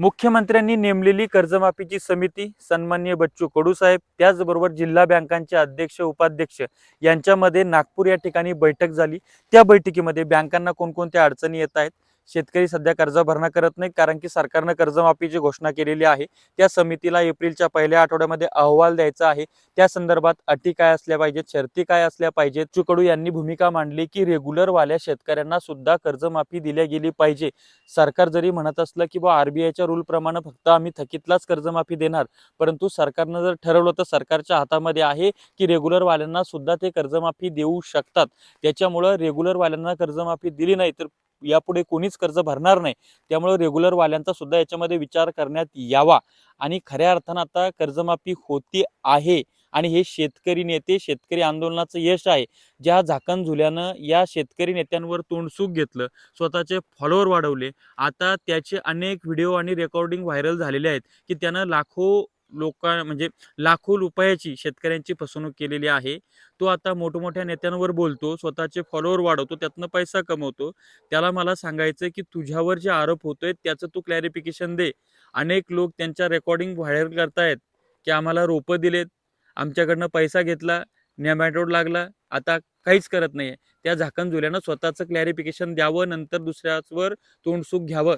मुख्यमंत्र्यांनी नेमलेली कर्जमाफीची समिती सन्मान्य बच्चू कडू साहेब त्याचबरोबर जिल्हा बँकांचे अध्यक्ष उपाध्यक्ष यांच्यामध्ये नागपूर या ठिकाणी बैठक झाली. त्या बैठकीमध्ये बँकांना कोणकोणत्या अडचणी येत आहेत? शेतकरी सध्या कर्ज भरणा करत नाही कारण की सरकारनं कर्जमाफीची घोषणा केलेली आहे. त्या समितीला एप्रिलच्या पहिल्या आठवड्यामध्ये अहवाल द्यायचा आहे. त्या संदर्भात अटी काय असल्या पाहिजेत शर्ती काय असल्या पाहिजेत? चुकडू यांनी भूमिका मांडली की रेग्युलरवाल्या शेतकऱ्यांना सुद्धा कर्जमाफी दिल्या गेली पाहिजे. सरकार जरी म्हणत असलं की बा आरबीआयच्या रूलप्रमाणे फक्त आम्ही थकीतलाच कर्जमाफी देणार परंतु सरकारनं जर ठरवलं तर सरकारच्या हातामध्ये आहे की रेग्युलरवाल्यांना सुद्धा ते कर्जमाफी देऊ शकतात. त्याच्यामुळं रेग्युलरवाल्यांना कर्जमाफी दिली नाही तर यापुढे कोणीच कर्ज भरणार नाही. त्यामुळे रेग्युलर वाल्यांचा सुद्धा याच्यामध्ये विचार करण्यात यावा. आणि खऱ्या अर्थानं आता कर्जमाफी होती आहे. आणि हे शेतकरी नेते शेतकरी आंदोलनाचं यश आहे. ज्या झाकण झुल्यानं या शेतकरी नेत्यांवर तोंडसूक घेतलं स्वतःचे फॉलोअर वाढवले. आता त्याचे अनेक व्हिडिओ आणि रेकॉर्डिंग व्हायरल झालेले आहेत की त्यानं लाखो लोक म्हणजे लाखो रुपयाची शेतकऱ्यांची फसवणूक केलेली आहे. तो आता मोठमोठ्या नेत्यांवर बोलतो स्वतःचे फॉलोअर वाढवतो त्यातनं पैसा कमवतो. त्याला मला सांगायचं की तुझ्यावर जे आरोप होतोय त्याचं तू क्लॅरिफिकेशन दे. अनेक लोक त्यांच्या रेकॉर्डिंग व्हायरल करतायत की आम्हाला रोपं दिलेत आमच्याकडनं पैसा घेतला नेमॅटोड लागला आता काहीच करत नाही त्या झाकण झुल्यानं स्वतःचं क्लॅरिफिकेशन द्यावं नंतर दुसऱ्यावर तोंडसूक घ्यावं.